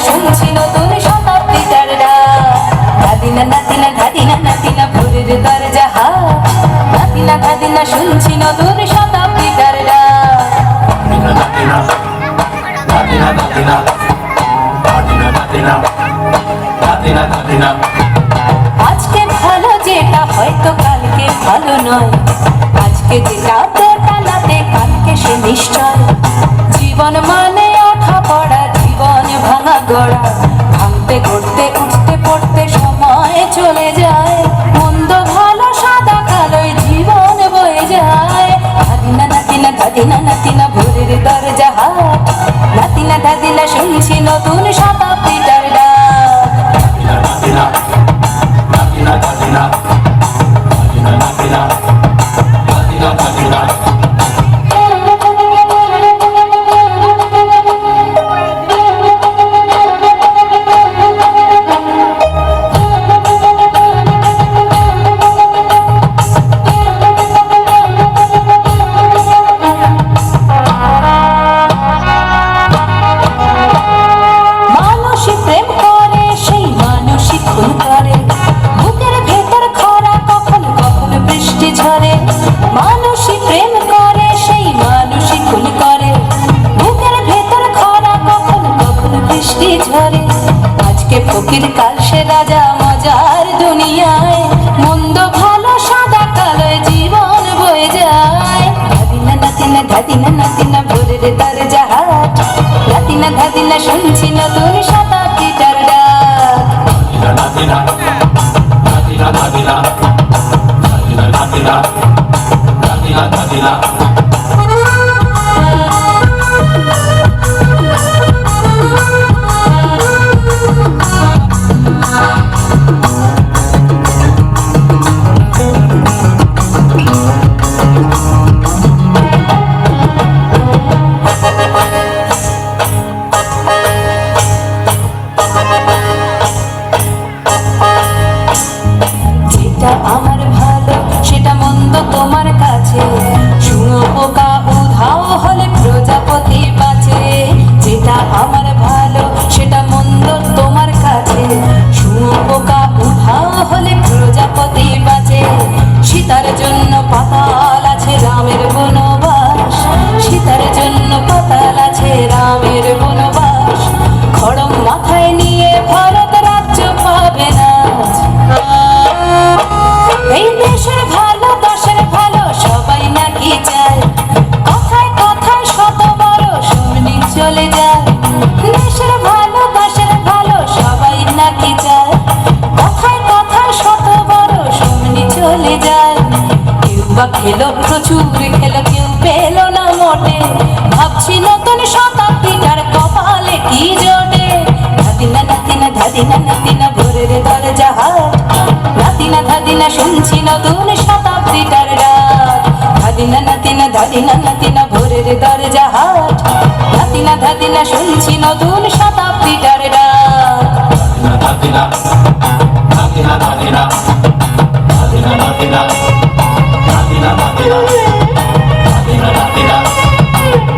শুনছি নতুন ধাদিনা নাতিনা ভোরের ধাদিনা শুনছি নতুন আজকে ভালো যেটা হয়তো কালকে ভালো নয়। আজকে যেটা নাতে কালকে সে নিশ্চয়। জীবন মানে গড়া। ভাঙতে, গড়তে, উঠতে, পড়তে সময় চলে যায়। মন্দ, ভালো, সাদা কালোয় জীবন বয়ে যায়। দাদিনা দাদিনা দাদিনা, নাতিনা, ভোরের দরজা হাত। নাতিনা, দাদিনা শুনছি নতুন বৃষ্টি ঝরে আজকে ফকির কাল সে রাজা মজার দুনিয়ায়। মন্দ ভালো সাদা কালোয় জীবন বয়ে যায়। দাদিনা নাতিনা দাদিনা নাতিনা ভোরের তার জাহাজ। নাতিনা দাদিনা শুনছি নতুন শতাব্দীটার ডাক। Latina, Latina, Latina, Latina, Latina, Latina, Latina, বা খেলো প্রচুর খেলো কেউ পেল না মোটে ভাবছি নতুন শতাব্দীটার কপালে কি জোটে ধাদিনা ধাদিনা ধাদিনা নাতিনা ভোরের দরজা হাট নাতিনা ধাদিনা শুনছি নতুন শতাব্দীটার ডাক ধাদিনা নাতিনা ধাদিনা নাতিনা ভোরের দরজা হাট ধাদিনা ধাদিনা শুনছি নতুন শতাব্দীটার ডাক ধাদিনা ধাদিনা ধাদিনা ধাদিনা ধাদিনা